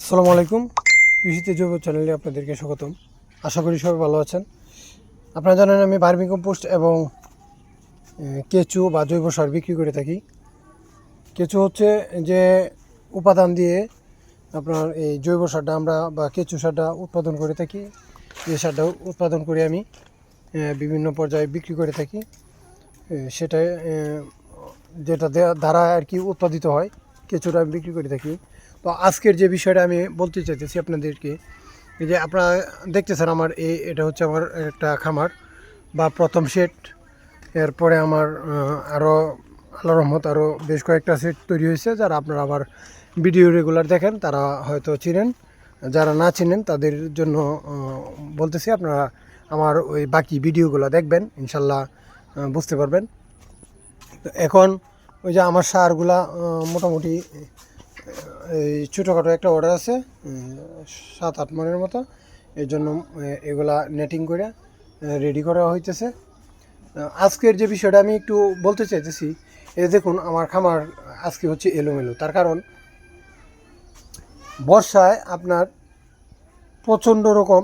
আসসালামু আলাইকুম। কৃষিতে জৈব চ্যানেলে আপনাদেরকে স্বাগতম। আশা করি সবাই ভালো আছেন। আপনারা জানেন আমি ভার্মি কম্পোস্ট এবং কেঁচু বা জৈব সার বিক্রি করে থাকি। কেঁচু হচ্ছে যে উপাদান দিয়ে আপনার এই জৈব সারটা আমরা বা কেঁচু সারটা উৎপাদন করে থাকি। এই সারটা উৎপাদন করে আমি বিভিন্ন পর্যায়ে বিক্রি করে থাকি। সেটা যেটা দ্বারা আর কি উৎপাদিত হয়, কেঁচুটা আমি বিক্রি করে থাকি। তো আজকের যে বিষয়টা আমি বলতে চাইতেছি আপনাদেরকে যে আপনারা দেখতেছেন আমার এই, এটা হচ্ছে আমার একটা খামার বা প্রথম সেট এরপরে আমার আরও আল্লাহ রহমত আরও বেশ কয়েকটা সেট তৈরি হয়েছে, যারা আপনারা আমার ভিডিও রেগুলার দেখেন, তারা হয়তো চিনেন। যারা না চিনেন, তাদের জন্য বলতেছি আপনারা আমার ওই বাকি ভিডিওগুলো দেখবেন, ইনশাল্লাহ বুঝতে পারবেন। এখন ওই যে আমার সারগুলা মোটামুটি এই ছোটোখাটো একটা অর্ডার আছে সাত আট মনের মতো। এর জন্য এগুলা নেটিং করে রেডি করা হইতেছে। আজকের যে বিষয়টা আমি একটু বলতে চাইতেছি, এ দেখুন, আমার খামার আজকে হচ্ছে এলোমেলো। তার কারণ, বর্ষায় আপনার প্রচণ্ড রকম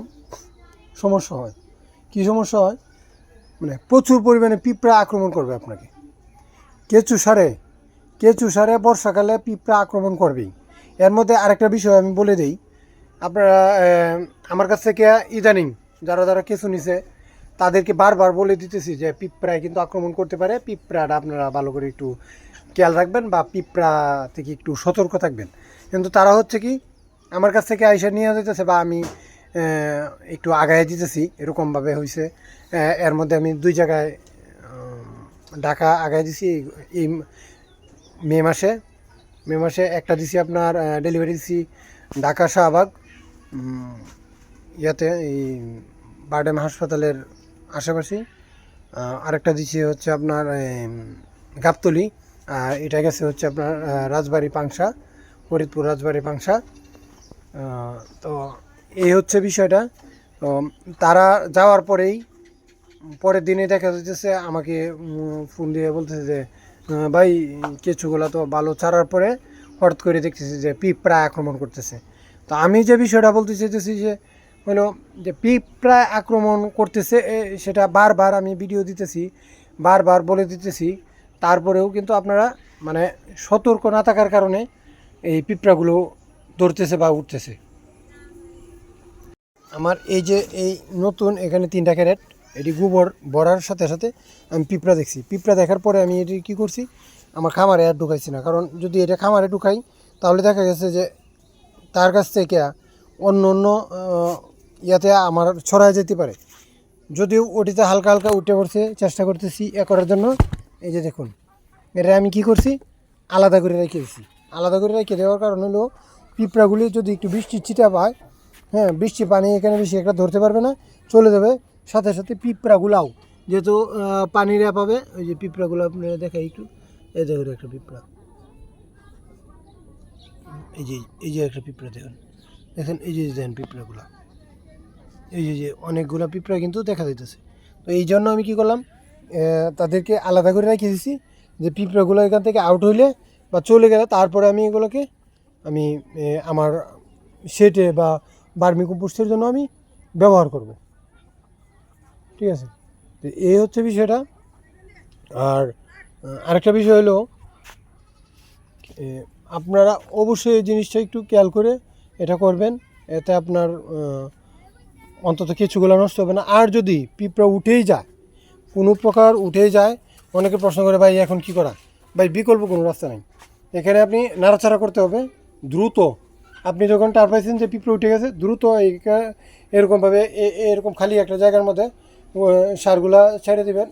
সমস্যা হয়। কী সমস্যা হয়? মানে প্রচুর পরিমাণে পিঁপড়া আক্রমণ করবে আপনাকে। কেঁচু সারে কেঁচু সারে বর্ষাকালে পিঁপড়া আক্রমণ করবেই এর মধ্যে আরেকটা বিষয় আমি বলে দিই। আপনারা আমার কাছ থেকে ইদানিং যারা যারা কেঁচু নিছে, তাদেরকে বারবার বলে দিতেছি যে পিঁপড়ায় কিন্তু আক্রমণ করতে পারে। পিঁপড়াটা আপনারা ভালো করে একটু খেয়াল রাখবেন বা পিঁপড়া থেকে একটু সতর্ক থাকবেন। কিন্তু তারা হচ্ছে কি, আমার কাছ থেকে আইসা নিয়ে যেতেছে বা আমি একটু আগায় দিতেছি, এরকমভাবে হয়েছে এর মধ্যে আমি দুই জায়গায় ঢাকা আগায় দিছি। এই মে মাসে। মে মাসে একটা দিছি আপনার ডেলিভারি দিছি ঢাকা শাহবাগ। ইয়াতে এই বারডেম হাসপাতালের আশেপাশেই আরেকটা দিছি হচ্ছে আপনার গাবতলি। আর এটা গেছে হচ্ছে আপনার রাজবাড়ি পাংশা, ফরিদপুর রাজবাড়ি পাংশা। তো এই হচ্ছে বিষয়টা। তো তারা যাওয়ার পরেই, পরের দিনে দেখা যাচ্ছে আমাকে ফোন দিয়ে বলতেছে যে ভাই কেঁচুগুলা তো ভালো ছাড়ার পরে হঠাৎ করে দেখতেছি যে পিঁপড়া আক্রমণ করতেছে। তো আমি যে বিষয়টা বলতে চাইতেছি যে হলো যে পিঁপড়া আক্রমণ করতেছে সেটা বারবার আমি ভিডিও দিতেছি, বারবার বলে দিতেছি। তারপরেও কিন্তু আপনারা মানে সতর্ক না থাকার কারণে এই পিঁপড়াগুলো ধরতেছে বা উঠতেছে। আমার এই যে এই নতুন এখানে তিনটা ক্যারেট এটি গোবর ভরার সাথে সাথে আমি পিঁপড়া দেখছি। পিঁপড়া দেখার পরে আমি এটি কী করছি, আমার খামারে আর ঢুকাইছি না। কারণ যদি এটা খামারে ঢুকাই, তাহলে দেখা গেছে যে তার কাছ থেকে অন্য অন্য ইয়াতে আমার ছড়ায় যেতে পারে। যদিও ওটিতে হালকা হালকা উঠে পড়ছে, চেষ্টা করতেছি এ করার জন্য। এই যে দেখুন, এটা আমি কি করছি, আলাদা করে রেখে দিছি। আলাদা করে রেখে দেওয়ার কারণ হলো, পিঁপড়াগুলি যদি একটু বৃষ্টির চিটা পায় হ্যাঁ বৃষ্টি পানি এখানে বেশি একটা ধরতে পারবে না, চলে যাবে। সাথে সাথে পিঁপড়াগুলাও যেহেতু পানিরা পাবে, ওই যে পিঁপড়াগুলো আপনারা দেখাই একটু, এই দেখুন একটা পিঁপড়া। এই যে এই যে একটা পিঁপড়া দেখুন। দেখেন, এই যে দেখেন পিঁপড়াগুলা। এই যে যে অনেকগুলো পিঁপড়া কিন্তু দেখা যাইতেছে। তো এই জন্য আমি কি করলাম তাদেরকে আলাদা করে রেখে দিছি, যে পিঁপড়াগুলো এখান থেকে আউট হইলে বা চলে গেলে তারপরে আমি এগুলোকে, আমি আমার সেটে বা বার্মি কম্পোস্টের জন্য আমি ব্যবহার করব। ঠিক আছে? তো এই হচ্ছে বিষয়টা। আর আরেকটা বিষয় হলো আপনারা অবশ্যই এই জিনিসটা একটু খেয়াল করে এটা করবেন। এতে আপনার অন্তত কিছুগুলো নষ্ট হবে না। আর যদি পিঁপড়া উঠেই যায়, কোনো প্রকার উঠেই যায়, অনেকে প্রশ্ন করে, ভাই, এখন কি করা? ভাই, বিকল্প কোনো রাস্তা নেই। এখানে আপনি নাড়াচাড়া করতে হবে, দ্রুত। আপনি যখন টার পাইছেন যে পিঁপড়ে উঠে গেছে, দ্রুত এরকমভাবে এরকম খালি একটা জায়গার মধ্যে সারগুলা ছেড়ে দিবেন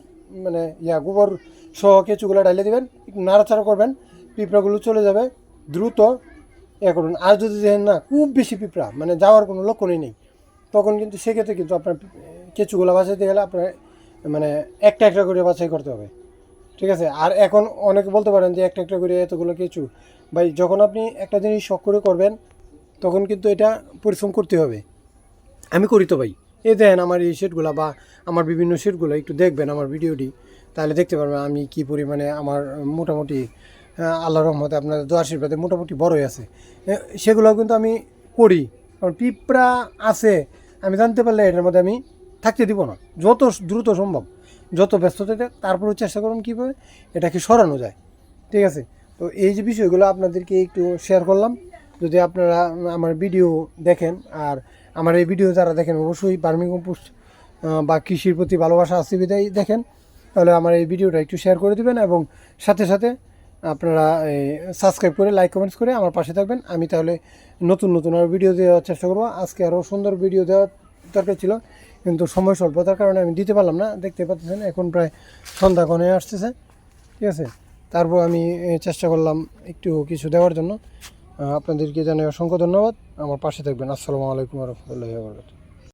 মানে ইয়া গোবর সহ কেঁচুগুলো ঢালে দিবেন নাড়াচাড়া করবেন, পিঁপড়াগুলো চলে যাবে, দ্রুত ইয়ে করুন। আর যদি দেখেন না, খুব বেশি পিঁপড়া মানে যাওয়ার কোনো লক্ষণই নেই, তখন কিন্তু সেক্ষেত্রে কিন্তু আপনার কেঁচুগুলো বাঁচাইতে গেলে আপনার মানে একটা একটা করে বাছাই করতে হবে। ঠিক আছে? আর এখন অনেকে বলতে পারেন যে একটা একটা করে এতগুলো কেঁচু, ভাই যখন আপনি একটা জিনিস শখ করে করবেন, তখন কিন্তু এটা পরিশ্রম করতে হবে। আমি করি তো ভাই। এই দেন আমার এই শেডগুলো বা আমার বিভিন্ন শেডগুলো একটু দেখবেন আমার ভিডিওটি তাহলে দেখতে পারবেন আমি কি পরিমাণে আমার মোটামুটি আহ, আল্লাহর রহমতে আপনার আশীর্বাদে মোটামুটি বড়ই আছে। এ, সেগুলো কিন্তু আমি করি কারণ পিঁপড়া আছে আমি জানতে পারলে এটার মধ্যে আমি থাকতে দিব না। যত দ্রুত সম্ভব যত ব্যস্ততাতে তারপরেও চেষ্টা করুন কীভাবে এটাকে সরানো যায়। ঠিক আছে? তো এই যে বিষয়গুলো আপনাদেরকে একটু শেয়ার করলাম যদি আপনারা আমার ভিডিও দেখেন আর আমার এই ভিডিও যারা দেখেন, অবশ্যই বার্মি কম্পোস্ট বা কৃষির প্রতি ভালোবাসা আছে বিদায় দেখেন। তাহলে আমার এই ভিডিওটা একটু শেয়ার করে দিবেন এবং সাথে সাথে আপনারা সাবস্ক্রাইব করে লাইক কমেন্টস করে আমার পাশে থাকবেন। আমি তাহলে নতুন নতুন আরও ভিডিও দেওয়ার চেষ্টা করব। আজকে আরও সুন্দর ভিডিও দেওয়ার দরকার ছিল, কিন্তু সময় স্বল্পতার কারণে আমি দিতে পারলাম না, দেখতে পাচ্ছেন, এখন প্রায় সন্ধ্যা ঘনে আসতেছে, ঠিক আছে? তারপর আমি চেষ্টা করলাম একটু কিছু দেওয়ার জন্য। আপনাদেরকে জানাই অসংখ্য ধন্যবাদ। আমার পাশে থাকবেন। আসসালামু আলাইকুম রহমতুল্লাহ বরকাত